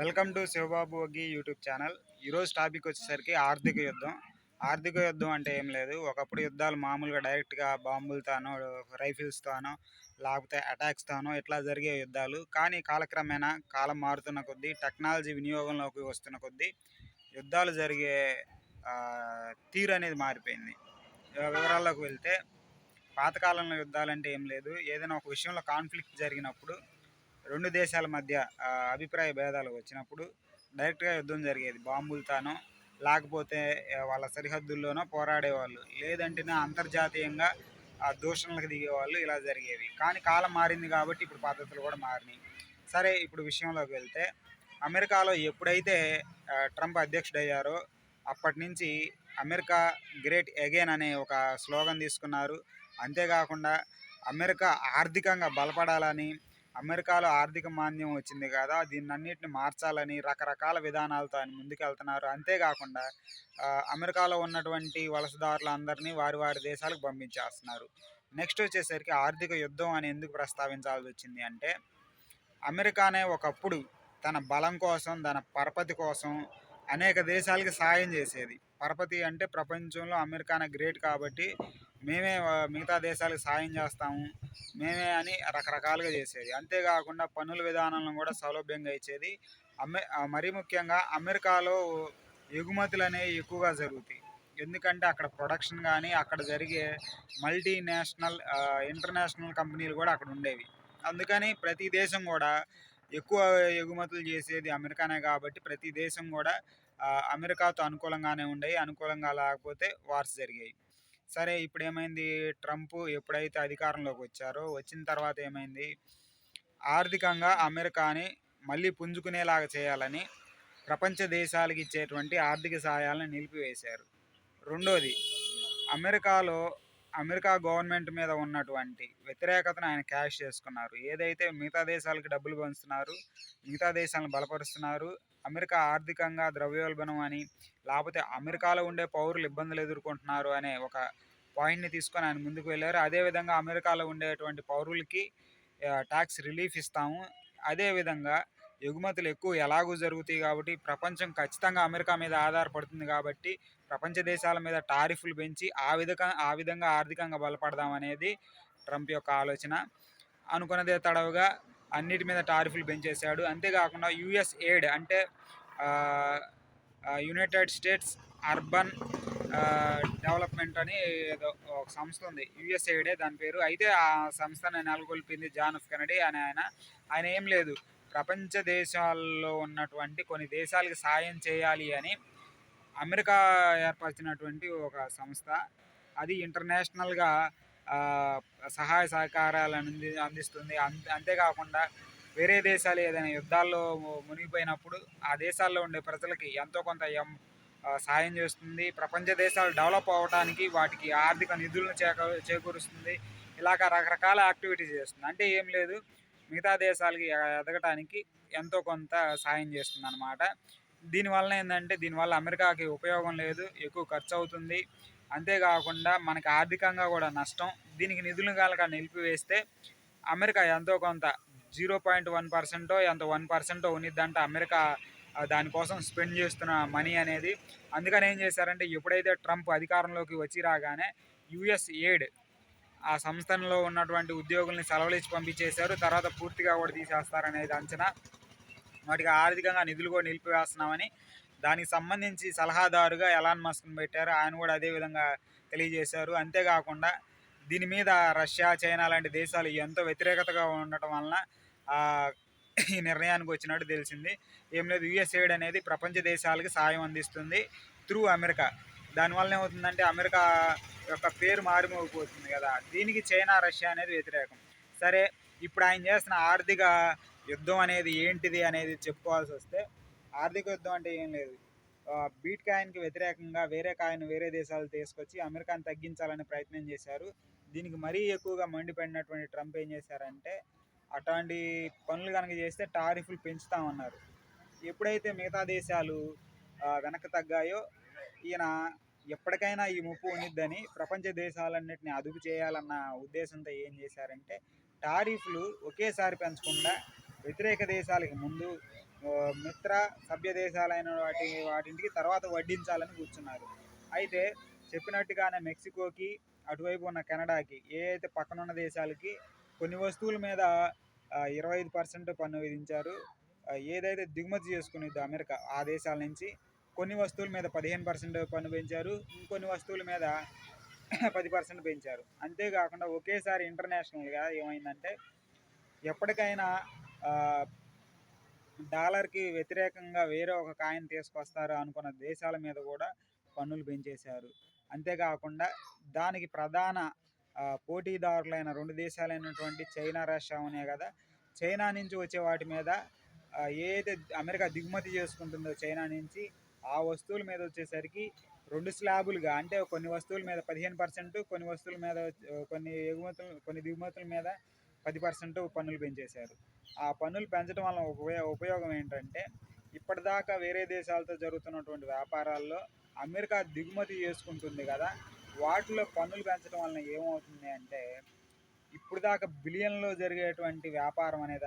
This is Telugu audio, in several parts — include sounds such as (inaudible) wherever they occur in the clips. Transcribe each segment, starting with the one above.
Welcome to Sivababu Vaggi YouTube channel. ఈరోజు టాపిక్ వచ్చేసరికి ఆర్థిక యుద్ధం. ఆర్థిక యుద్ధం అంటే ఏం లేదు. ఒకప్పుడు యుద్ధాలు మామూలుగా డైరెక్ట్గా బాంబులతోనో రైఫిల్స్తోనో లేకపోతే అటాక్స్తోనో ఇట్లా జరిగే యుద్ధాలు. కానీ కాలక్రమేణా కాలం మారుతున్న కొద్దీ టెక్నాలజీ వినియోగంలోకి వస్తున్న కొద్దీ యుద్ధాలు జరిగే తీరు అనేది మారిపోయింది. వివరాల్లోకి వెళ్తే పాతకాలంలో యుద్ధాలు అంటే ఏం లేదు. ఏదైనా ఒక విషయంలో కాన్ఫ్లిక్ట్ జరిగినప్పుడు రెండు దేశాల మధ్య అభిప్రాయ భేదాలు వచ్చినప్పుడు డైరెక్ట్గా యుద్ధం జరిగేది. బాంబులతోనో లేకపోతే వాళ్ళ సరిహద్దుల్లోనో పోరాడేవాళ్ళు. లేదంటేనే అంతర్జాతీయంగా ఆ దూషణలకు దిగేవాళ్ళు ఇలా జరిగేవి. కానీ కాలం మారింది కాబట్టి ఇప్పుడు పద్ధతులు కూడా మారినాయి. సరే ఇప్పుడు విషయంలోకి వెళ్తే అమెరికాలో ఎప్పుడైతే ట్రంప్ అధ్యక్షుడయ్యారో అప్పటి నుంచి అమెరికా గ్రేట్ అగైన్ అనే ఒక స్లోగన్ తీసుకున్నారు. అంతేకాకుండా అమెరికా ఆర్థికంగా బలపడాలని అమెరికాలో ఆర్థిక మాంద్యం వచ్చింది కదా దీన్ని అన్నిటిని మార్చాలని రకరకాల విధానాలతో ఆయన ముందుకెళ్తున్నారు. అంతేకాకుండా అమెరికాలో ఉన్నటువంటి వలసదారులు అందరినీ వారి వారి దేశాలకు పంపించేస్తున్నారు. నెక్స్ట్ వచ్చేసరికి ఆర్థిక యుద్ధం అని ఎందుకు ప్రస్తావించాల్సి వచ్చింది అంటే అమెరికానే ఒకప్పుడు తన బలం కోసం తన పరపతి కోసం అనేక దేశాలకి సాయం చేసేది. పరపతి అంటే ప్రపంచంలో అమెరికానే గ్రేట్ కాబట్టి మేమే మిగతా దేశాలకు సాయం చేస్తాము. మేమే అని రకరకాలుగా చేసేది. అంతేకాకుండా పన్నుల విధానాలను కూడా సౌలభ్యంగా ఇచ్చేది. అమె మరీ ముఖ్యంగా అమెరికాలో ఎగుమతులు అనేవి ఎక్కువగా జరుగుతాయి. ఎందుకంటే అక్కడ ప్రొడక్షన్ కానీ అక్కడ జరిగే మల్టీనేషనల్ ఇంటర్నేషనల్ కంపెనీలు కూడా అక్కడ ఉండేవి. అందుకని ప్రతి దేశం కూడా ఎక్కువ ఎగుమతులు చేసేది అమెరికానే కాబట్టి ప్రతి దేశం కూడా అమెరికాతో అనుకూలంగానే ఉండేవి అనుకూలంగా లేకపోతే వార్స్ జరిగాయి సరే ఇప్పుడు ఏమైంది ట్రంప్ ఎప్పుడైతే అధికారంలోకి వచ్చారో వచ్చిన తర్వాత ఏమైంది? ఆర్థికంగా అమెరికాని మళ్ళీ పుంజుకునేలాగా చేయాలని ప్రపంచ దేశాలకు ఇచ్చేటువంటి ఆర్థిక సహాయాలను నిలిపివేశారు. రెండోది అమెరికాలో అమెరికా గవర్నమెంట్ మీద ఉన్నటువంటి వ్యతిరేకతను ఆయన క్యాష్ చేసుకున్నారు. ఏదైతే మిగతా దేశాలకు డబ్బులు పంచుతున్నారు మిగతా దేశాలను బలపరుస్తున్నారు అమెరికా ఆర్థికంగా ద్రవ్యోల్బణం అని లేకపోతే అమెరికాలో ఉండే పౌరులు ఇబ్బందులు ఎదుర్కొంటున్నారు అనే ఒక పాయింట్ని తీసుకొని ఆయన ముందుకు వెళ్ళారు. అదేవిధంగా అమెరికాలో ఉండేటువంటి పౌరులకి ట్యాక్స్ రిలీఫ్ ఇస్తాము. అదేవిధంగా ఎగుమతులు ఎక్కువ ఎలాగూ జరుగుతాయి కాబట్టి ప్రపంచం ఖచ్చితంగా అమెరికా మీద ఆధారపడుతుంది కాబట్టి ప్రపంచ దేశాల మీద టారిఫ్లు పెంచి ఆ విధంగా ఆ విధంగా ఆర్థికంగా బలపడదాం అనేది ట్రంప్ యొక్క ఆలోచన. అనుకున్నదే తడవుగా అన్నిటి మీద టారిఫ్లు పెంచేశాడు. అంతేకాకుండా యుఎస్ ఎయిడ్ అంటే యునైటెడ్ స్టేట్స్ అర్బన్ డెవలప్మెంట్ అని ఏదో ఒక సంస్థ ఉంది. యుఎస్ఏడే దాని పేరు. అయితే ఆ సంస్థను నెలకొల్పింది జాన్ ఆఫ్ కెనడీ అని ఆయన. ఆయన ఏం లేదు. ప్రపంచ దేశాల్లో ఉన్నటువంటి కొన్ని దేశాలకి సాయం చేయాలి అని అమెరికా ఏర్పరిచినటువంటి ఒక సంస్థ. అది ఇంటర్నేషనల్గా సహాయ సహకారాలను అంది అందిస్తుంది. అంతే అంతేకాకుండా వేరే దేశాలు ఏదైనా యుద్ధాల్లో మునిగిపోయినప్పుడు ఆ దేశాల్లో ఉండే ప్రజలకి ఎంతో కొంత ఎం సాయం చేస్తుంది. ప్రపంచ దేశాలు డెవలప్ అవ్వడానికి వాటికి ఆర్థిక నిధులను చేక చేకూరుస్తుంది. ఇలాగ రకరకాల యాక్టివిటీస్ చేస్తుంది. అంటే ఏం లేదు. మిగతా దేశాలకి ఎదగటానికి ఎంతో కొంత సాయం చేస్తుంది అనమాట దీనివల్ల ఏంటంటే దీనివల్ల అమెరికాకి ఉపయోగం లేదు ఎక్కువ ఖర్చు అవుతుంది. అంతేకాకుండా మనకి ఆర్థికంగా కూడా నష్టం. దీనికి నిధులు కనుక నిలిపివేస్తే అమెరికా ఎంతో కొంత జీరో పాయింట్ వన్ పర్సెంటో ఎంత వన్ పర్సెంటో ఉన్నిద్దంటే అమెరికా దానికోసం స్పెండ్ చేస్తున్న మనీ అనేది. అందుకని ఏం చేశారంటే ఎప్పుడైతే ట్రంప్ అధికారంలోకి వచ్చి రాగానే యుఎస్ ఎయిడ్ ఆ సంస్థలో ఉన్నటువంటి ఉద్యోగుల్ని సెలవులు ఇచ్చి పంపించేశారు. తర్వాత పూర్తిగా కూడా తీసేస్తారనేది అంచనా. వాటికి ఆర్థికంగా నిధులు కూడా నిలిపివేస్తున్నామని దానికి సంబంధించి సలహాదారుగా ఎలాన్ మస్క్ని పెట్టారు. ఆయన కూడా అదే విధంగా తెలియజేశారు. అంతేకాకుండా దీని మీద రష్యా చైనా లాంటి దేశాలు ఎంతో వ్యతిరేకతగా ఉండటం వలన ఈ నిర్ణయానికి వచ్చినట్టు తెలిసింది. ఏం లేదు యుఎస్ఏడ్ అనేది ప్రపంచ దేశాలకి సాయం అందిస్తుంది. Through America. దానివల్ల ఏమవుతుందంటే అమెరికా యొక్క పేరు మారిమోగిపోతుంది కదా. దీనికి చైనా రష్యా అనేది వ్యతిరేకం. సరే ఇప్పుడు ఆయన చేస్తున్న ఆర్థిక యుద్ధం అనేది ఏంటిది అనేది చెప్పుకోవాల్సి వస్తే ఆర్థిక యుద్ధం అంటే ఏం లేదు. బీట్ కాయిన్కి వ్యతిరేకంగా వేరే కాయిన్ వేరే దేశాలు తీసుకొచ్చి అమెరికాను తగ్గించాలని ప్రయత్నం చేశారు. దీనికి మరీ ఎక్కువగా మండిపడినటువంటి ట్రంప్ ఏం చేశారంటే అట్లాంటి పనులు కనుక చేస్తే టారిఫ్లు పెంచుతామన్నారు ఎప్పుడైతే మిగతా దేశాలు వెనక్కి తగ్గాయో ఈయన ఎప్పటికైనా ఈ ముప్పు ఉన్నిద్దని ప్రపంచ దేశాలన్నింటినీ అదుపు చేయాలన్న ఉద్దేశంతో ఏం చేశారంటే టారిఫ్లు ఒకేసారి పెంచకుండా వ్యతిరేక దేశాలకి ముందు మిత్ర సభ్య దేశాలైన వాటి వాటింటికి తర్వాత వడ్డించాలని కూర్చున్నారు. అయితే చెప్పినట్టుగానే మెక్సికోకి అటువైపు ఉన్న కెనడాకి ఏ అయితే పక్కన ఉన్న దేశాలకి కొన్ని వస్తువుల మీద ఇరవై ఐదు పర్సెంట్ పన్ను విధించారు. ఏదైతే దిగుమతి చేసుకునేది అమెరికా ఆ దేశాల నుంచి కొన్ని వస్తువుల మీద పదిహేను పర్సెంట్ పన్ను పెంచారు ఇంకొన్ని వస్తువుల మీద (coughs) పది పర్సెంట్ పెంచారు. అంతేకాకుండా ఒకేసారి ఇంటర్నేషనల్గా ఏమైందంటే ఎప్పటికైనా డాలర్కి వ్యతిరేకంగా వేరే ఒక కాయిన్ తీసుకొస్తారు అనుకున్న దేశాల మీద కూడా పన్నులు పెంచేశారు. అంతేకాకుండా దానికి ప్రధాన పోటీదారులైన రెండు దేశాలైనటువంటి చైనా రష్యా ఉన్నాయి కదా చైనా నుంచి వచ్చే వాటి మీద ఏదైతే అమెరికా దిగుమతి చేసుకుంటుందో చైనా నుంచి ఆ వస్తువుల మీద వచ్చేసరికి రెండు స్లాబులుగా అంటే కొన్ని వస్తువుల మీద పదిహేను పర్సెంట్ కొన్ని వస్తువుల మీద కొన్ని ఎగుమతులు కొన్ని దిగుమతుల మీద పది పర్సెంట్ పన్నులు పెంచేశారు. ఆ పన్నులు పెంచడం వల్ల ఉపయోగ ఉపయోగం ఏంటంటే ఇప్పటిదాకా వేరే దేశాలతో జరుగుతున్నటువంటి వ్యాపారాల్లో అమెరికా దిగుమతి చేసుకుంటుంది కదా వాటిలో పన్నులు పెంచడం వలన ఏమవుతుంది అంటే ఇప్పుడు దాకా బిలియన్లో జరిగేటువంటి వ్యాపారం అనేది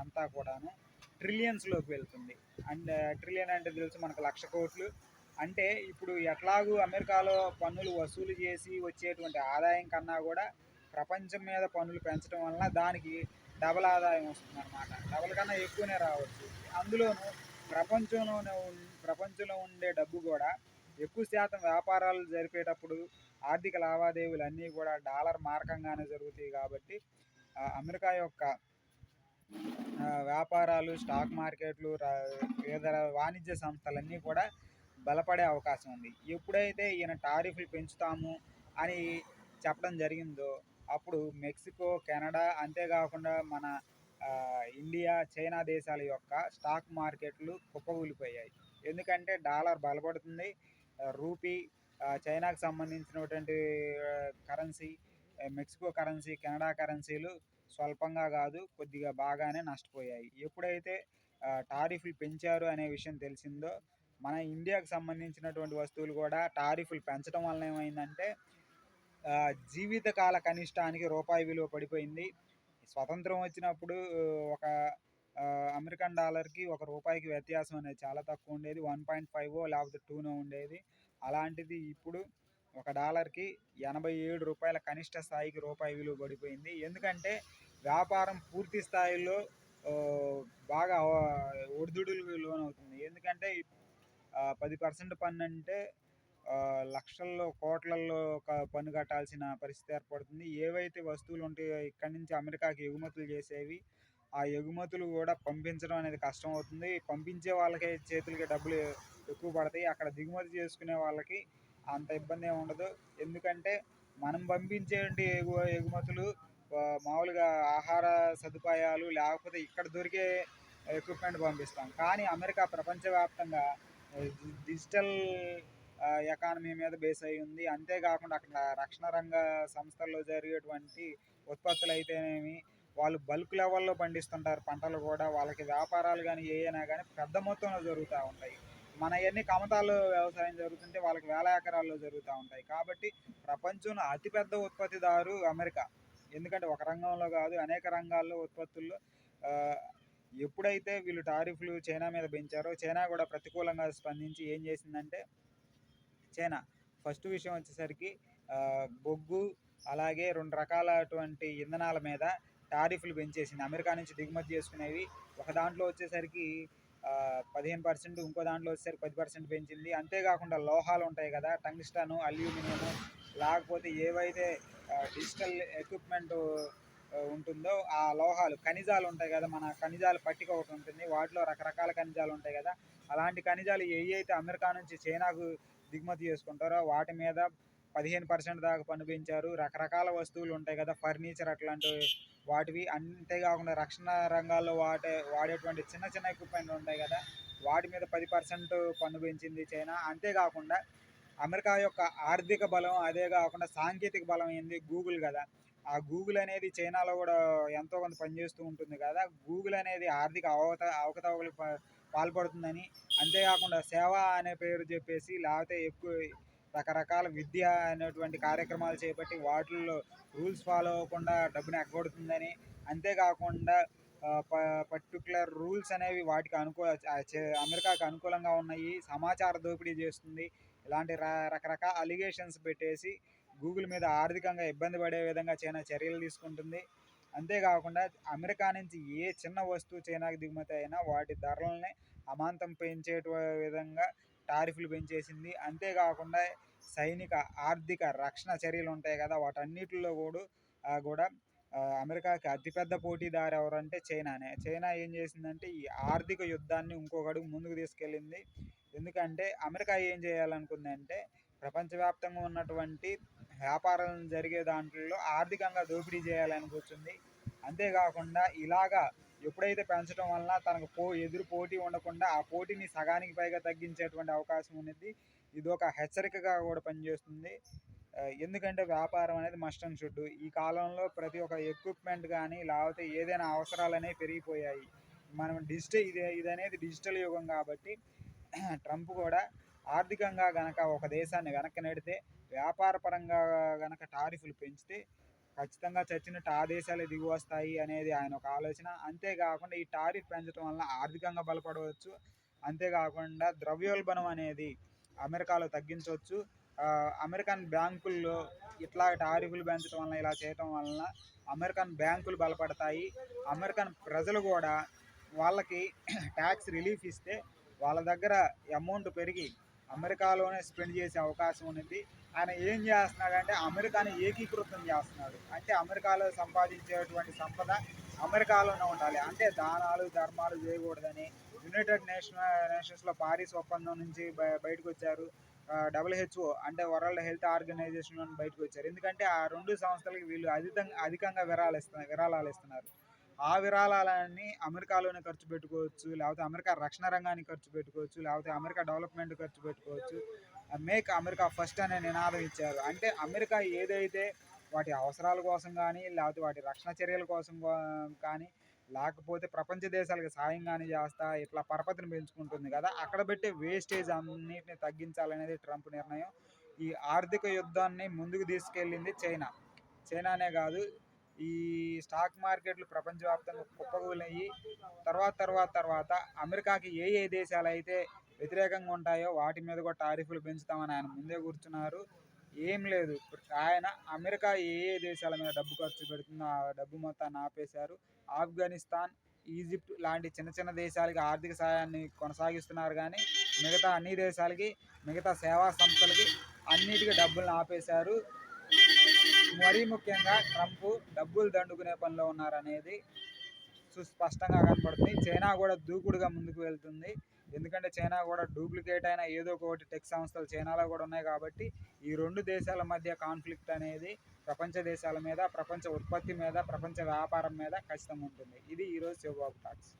అంతా కూడాను ట్రిలియన్స్లోకి వెళ్తుంది. అండ్ ట్రిలియన్ అంటే తెలుసు మనకు లక్ష కోట్లు. అంటే ఇప్పుడు ఎట్లాగూ అమెరికాలో పన్నులు వసూలు చేసి వచ్చేటువంటి ఆదాయం కన్నా కూడా ప్రపంచం మీద పన్నులు పెంచడం వలన దానికి డబల్ ఆదాయం వస్తుంది అనమాట డబల్ కన్నా ఎక్కువనే రావచ్చు. అందులోనూ ప్రపంచంలోనే ప్రపంచంలో ఉండే డబ్బు కూడా ఎక్కువ శాతం వ్యాపారాలు జరిపేటప్పుడు ఆర్థిక లావాదేవీలు అన్నీ కూడా డాలర్ మార్కంగానే జరుగుతాయి కాబట్టి అమెరికా యొక్క వ్యాపారాలు స్టాక్ మార్కెట్లు రా- వివిధ వాణిజ్య సంస్థలన్నీ కూడా బలపడే అవకాశం ఉంది. ఎప్పుడైతే ఈయన టారిఫ్లు పెంచుతాము అని చెప్పడం జరిగిందో అప్పుడు మెక్సికో కెనడా అంతేకాకుండా మన ఇండియా చైనా దేశాల యొక్క స్టాక్ మార్కెట్లు కుప్పగూలిపోయాయి ఎందుకంటే డాలర్ బలపడుతుంది. రూపీ చైనాకు సంబంధించినటువంటి కరెన్సీ మెక్సికో కరెన్సీ కెనడా కరెన్సీలు స్వల్పంగా కాదు కొద్దిగా బాగానే నష్టపోయాయి. ఎప్పుడైతే టారిఫ్లు పెంచారు అనే విషయం తెలిసిందో మన ఇండియాకు సంబంధించినటువంటి వస్తువులు కూడా టారిఫ్లు పెంచడం వలన ఏమైందంటే జీవితకాల కనిష్టానికి రూపాయి విలువ పడిపోయింది. స్వతంత్రం వచ్చినప్పుడు ఒక అమెరికన్ డాలర్కి ఒక రూపాయికి వ్యత్యాసం అనేది చాలా తక్కువ ఉండేది. వన్ పాయింట్ ఫైవ్ లేకపోతే టూనో ఉండేది. అలాంటిది ఇప్పుడు ఒక డాలర్కి ఎనభై ఏడు రూపాయల కనిష్ట స్థాయికి రూపాయి విలువ పడిపోయింది. ఎందుకంటే వ్యాపారం పూర్తి స్థాయిలో బాగా ఒడిదుడులు లోనవుతుంది. ఎందుకంటే పది పర్సెంట్ పన్ను అంటే లక్షల్లో కోట్లల్లో ఒక పన్ను కట్టాల్సిన పరిస్థితి ఏర్పడుతుంది. ఏవైతే వస్తువులు ఉంటాయో ఇక్కడి నుంచి అమెరికాకి ఎగుమతులు చేసేవి ఆ ఎగుమతులు కూడా పంపించడం అనేది కష్టం అవుతుంది. పంపించే వాళ్ళకే చేతులకి డబ్బులు ఎక్కువ పడతాయి. అక్కడ దిగుమతి చేసుకునే వాళ్ళకి అంత ఇబ్బంది ఏమి ఉండదు. ఎందుకంటే మనం పంపించేటువంటి ఎగు ఎగుమతులు మామూలుగా ఆహార సదుపాయాలు లేకపోతే ఇక్కడ దొరికే ఎక్విప్మెంట్ పంపిస్తాం. కానీ అమెరికా ప్రపంచవ్యాప్తంగా డిజిటల్ ఎకానమీ మీద బేస్ అయి ఉంది. అంతేకాకుండా అక్కడ రక్షణ రంగ సంస్థల్లో జరిగేటువంటి ఉత్పత్తులు అయితేనేమి వాళ్ళు బల్క్ లెవెల్లో పండిస్తుంటారు పంటలు కూడా. వాళ్ళకి వ్యాపారాలు కానీ ఏమైనా కానీ పెద్ద మొత్తంలో జరుగుతూ ఉంటాయి. మన ఇవన్నీ కమతాల్లో వ్యవసాయం జరుగుతుంటే వాళ్ళకి వేల ఎకరాల్లో జరుగుతూ ఉంటాయి. కాబట్టి ప్రపంచంలో అతిపెద్ద ఉత్పత్తిదారు అమెరికా. ఎందుకంటే ఒక రంగంలో కాదు అనేక రంగాల్లో ఉత్పత్తుల్లో ఎప్పుడైతే వీళ్ళు టారిఫ్లు చైనా మీద పెంచారో చైనా కూడా ప్రతికూలంగా స్పందించి ఏం చేసిందంటే చైనా ఫస్ట్ విషయం వచ్చేసరికి బొగ్గు అలాగే రెండు రకాలటువంటి ఇంధనాల మీద టారిఫ్లు పెంచేసింది. అమెరికా నుంచి దిగుమతి చేసుకునేవి ఒక దాంట్లో వచ్చేసరికి పదిహేను పర్సెంట్ ఇంకో దాంట్లో వచ్చేసరికి పది పర్సెంట్ పెంచింది. అంతేకాకుండా లోహాలు ఉంటాయి కదా టంగ్స్టను అల్యూమినియము లేకపోతే ఏవైతే డిజిటల్ ఎక్విప్మెంట్ ఉంటుందో ఆ లోహాలు ఖనిజాలు ఉంటాయి కదా మన ఖనిజాలు పట్టిక ఒకటి ఉంటుంది. వాటిలో రకరకాల ఖనిజాలు ఉంటాయి కదా అలాంటి ఖనిజాలు ఏ అయితే అమెరికా నుంచి చైనాకు దిగుమతి చేసుకుంటారో వాటి మీద పదిహేను పర్సెంట్ దాకా పన్ను పెంచారు రకరకాల వస్తువులు ఉంటాయి కదా ఫర్నిచర్ అట్లాంటివి వాటివి. అంతేకాకుండా రక్షణ రంగాల్లో వాడే వాడేటువంటి చిన్న చిన్న ఎక్విప్మెంట్ ఉంటాయి కదా వాటి మీద పది పర్సెంట్ పన్ను పెంచింది చైనా. అంతేకాకుండా అమెరికా యొక్క ఆర్థిక బలం అదే కాకుండా సాంకేతిక బలం ఏంది? గూగుల్ కదా. ఆ గూగుల్ అనేది చైనాలో కూడా ఎంతో కొంత పనిచేస్తూ ఉంటుంది కదా. గూగుల్ అనేది ఆర్థిక అవత అవకతవకలు ప- పాల్పడుతుందని. అంతేకాకుండా సేవ అనే పేరు చెప్పేసి లేకపోతే ఎక్కువ రకరకాల విద్య అనేటువంటి కార్యక్రమాలు చేపట్టి వాటిల్లో రూల్స్ ఫాలో అవ్వకుండా డబ్బుని ఎగ్గొడుతుందని. అంతేకాకుండా పర్టికులర్ రూల్స్ అనేవి వాటికి అనుకూల అమెరికాకు అనుకూలంగా ఉన్నాయి. సమాచార దోపిడీ చేస్తుంది. ఇలాంటి రకరకాల అలిగేషన్స్ పెట్టేసి గూగుల్ మీద ఆర్థికంగా ఇబ్బంది పడే విధంగా చైనా చర్యలు తీసుకుంటుంది. అంతేకాకుండా అమెరికా నుంచి ఏ చిన్న వస్తువు చైనాకి దిగుమతి అయినా వాటి ధరలని అమాంతం పెంచే విధంగా టారిఫ్లు పెంచేసింది. అంతేకాకుండా సైనిక ఆర్థిక రక్షణ చర్యలు ఉంటాయి కదా వాటన్నిటిలో కూడా కూడా అమెరికాకి అతిపెద్ద పోటీదారు ఎవరంటే చైనానే. చైనా ఏం చేసిందంటే ఈ ఆర్థిక యుద్ధాన్ని ఇంకొక ముందుకు తీసుకెళ్ళింది. ఎందుకంటే అమెరికా ఏం చేయాలనుకుందంటే ప్రపంచవ్యాప్తంగా ఉన్నటువంటి వ్యాపారం జరిగే దాంట్లో ఆర్థికంగా దోపిడీ చేయాలని అంతేకాకుండా ఇలాగా ఎప్పుడైతే పెంచడం వలన తనకు పో ఎదురు పోటీ ఉండకుండా ఆ పోటీని సగానికి పైగా తగ్గించేటువంటి అవకాశం ఉన్నది. ఇది ఒక హెచ్చరికగా కూడా పనిచేస్తుంది. ఎందుకంటే వ్యాపారం అనేది మస్ట్ అండ్ షుడ్ ఈ కాలంలో ప్రతి ఒక్క ఎక్విప్మెంట్ కానీ లేకపోతే ఏదైనా అవసరాలు అనేవి పెరిగిపోయాయి. మనం డిజిటల్ ఇది ఇది అనేది డిజిటల్ యుగం కాబట్టి ట్రంప్ కూడా ఆర్థికంగా గనక ఒక దేశాన్ని వెనక్కి నెడితే వ్యాపార పరంగా గనక టారిఫ్లు పెంచితే ఖచ్చితంగా చచ్చినట్టు ఆ దేశాలే దిగి వస్తాయి అనేది ఆయన ఒక ఆలోచన. అంతేకాకుండా ఈ టారిఫ్ పెంచడం వలన ఆర్థికంగా బలపడవచ్చు. అంతేకాకుండా ద్రవ్యోల్బణం అనేది అమెరికాలో తగ్గించవచ్చు. అమెరికన్ బ్యాంకుల్లో ఇట్లా టారిఫ్లు పెంచడం వలన ఇలా చేయటం వలన అమెరికన్ బ్యాంకులు బలపడతాయి. అమెరికన్ ప్రజలు కూడా వాళ్ళకి (clears throat) ట్యాక్స్ రిలీఫ్ ఇస్తే వాళ్ళ దగ్గర అమౌంట్ పెరిగి అమెరికాలోనే స్పెండ్ చేసే అవకాశం ఉన్నది. ఆయన ఏం చేస్తున్నాడంటే అమెరికాని ఏకీకృతం చేస్తున్నాడు. అంటే అమెరికాలో సంపాదించేటువంటి సంపద అమెరికాలోనే ఉండాలి. అంటే దానాలు ధర్మాలు చేయకూడదని యునైటెడ్ నేషన్ నేషన్స్లో పారిస్ ఒప్పందం నుంచి బయ బయటకు వచ్చారు డబ్ల్యూహెచ్ఓ అంటే వరల్డ్ హెల్త్ ఆర్గనైజేషన్ బయటకు వచ్చారు ఎందుకంటే ఆ రెండు సంస్థలకి వీళ్ళు అధికంగా అధికంగా విరాళాలు విరాళాలు ఇస్తున్నారు. ఆ విరాళాలన్నీ అమెరికాలోనే ఖర్చు పెట్టుకోవచ్చు లేకపోతే అమెరికా రక్షణ రంగానికి ఖర్చు పెట్టుకోవచ్చు లేకపోతే అమెరికా డెవలప్మెంట్ ఖర్చు పెట్టుకోవచ్చు. మేక్ అమెరికా ఫస్ట్ అనే నినాదం ఇచ్చారు. అంటే అమెరికా ఏదైతే వాటి అవసరాల కోసం కానీ లేకపోతే వాటి రక్షణ చర్యల కోసం కానీ లేకపోతే ప్రపంచ దేశాలకు సాయం కానీ చేస్తా ఇట్లా పరపతిని పెంచుకుంటుంది కదా అక్కడ పెట్టే వేస్టేజ్ అన్నిటిని తగ్గించాలనేది ట్రంప్ నిర్ణయం. ఈ ఆర్థిక యుద్ధాన్ని ముందుకు తీసుకెళ్ళింది చైనా. చైనానే కాదు ఈ స్టాక్ మార్కెట్లు ప్రపంచవ్యాప్తంగా కుప్పకూలయ్యి తర్వాత తర్వాత తర్వాత అమెరికాకి ఏ ఏ దేశాలు అయితే వ్యతిరేకంగా ఉంటాయో వాటి మీద కూడా టారిఫ్లు పెంచుతామని ఆయన ముందే కూర్చున్నారు. ఏం లేదు. ఆయన అమెరికా ఏ ఏ దేశాల మీద డబ్బు ఖర్చు పెడుతుందో ఆ డబ్బు మొత్తాన్ని ఆపేశారు. ఆఫ్ఘనిస్తాన్ ఈజిప్ట్ లాంటి చిన్న చిన్న దేశాలకి ఆర్థిక సహాయాన్ని కొనసాగిస్తున్నారు కానీ మిగతా అన్ని దేశాలకి మిగతా సేవా సంస్థలకి అన్నిటికీ డబ్బులను ఆపేశారు. మరీ ముఖ్యంగా ట్రంప్ డబ్బులు దండుకునే పనిలో ఉన్నారనేది సుస్పష్టంగా కనపడుతుంది. చైనా కూడా దూకుడుగా ముందుకు వెళ్తుంది. ఎందుకంటే చైనా కూడా డూప్లికేట్ అయిన ఏదో ఒకటి టెక్ సంస్థలు చైనాలో కూడా ఉన్నాయి కాబట్టి ఈ రెండు దేశాల మధ్య కాన్ఫ్లిక్ట్ అనేది ప్రపంచ దేశాల మీద ప్రపంచ ఉత్పత్తి మీద ప్రపంచ వ్యాపారం మీద ఖచ్చితంగా ఉంటుంది. ఇది ఈరోజు శివబాబు టాక్స్.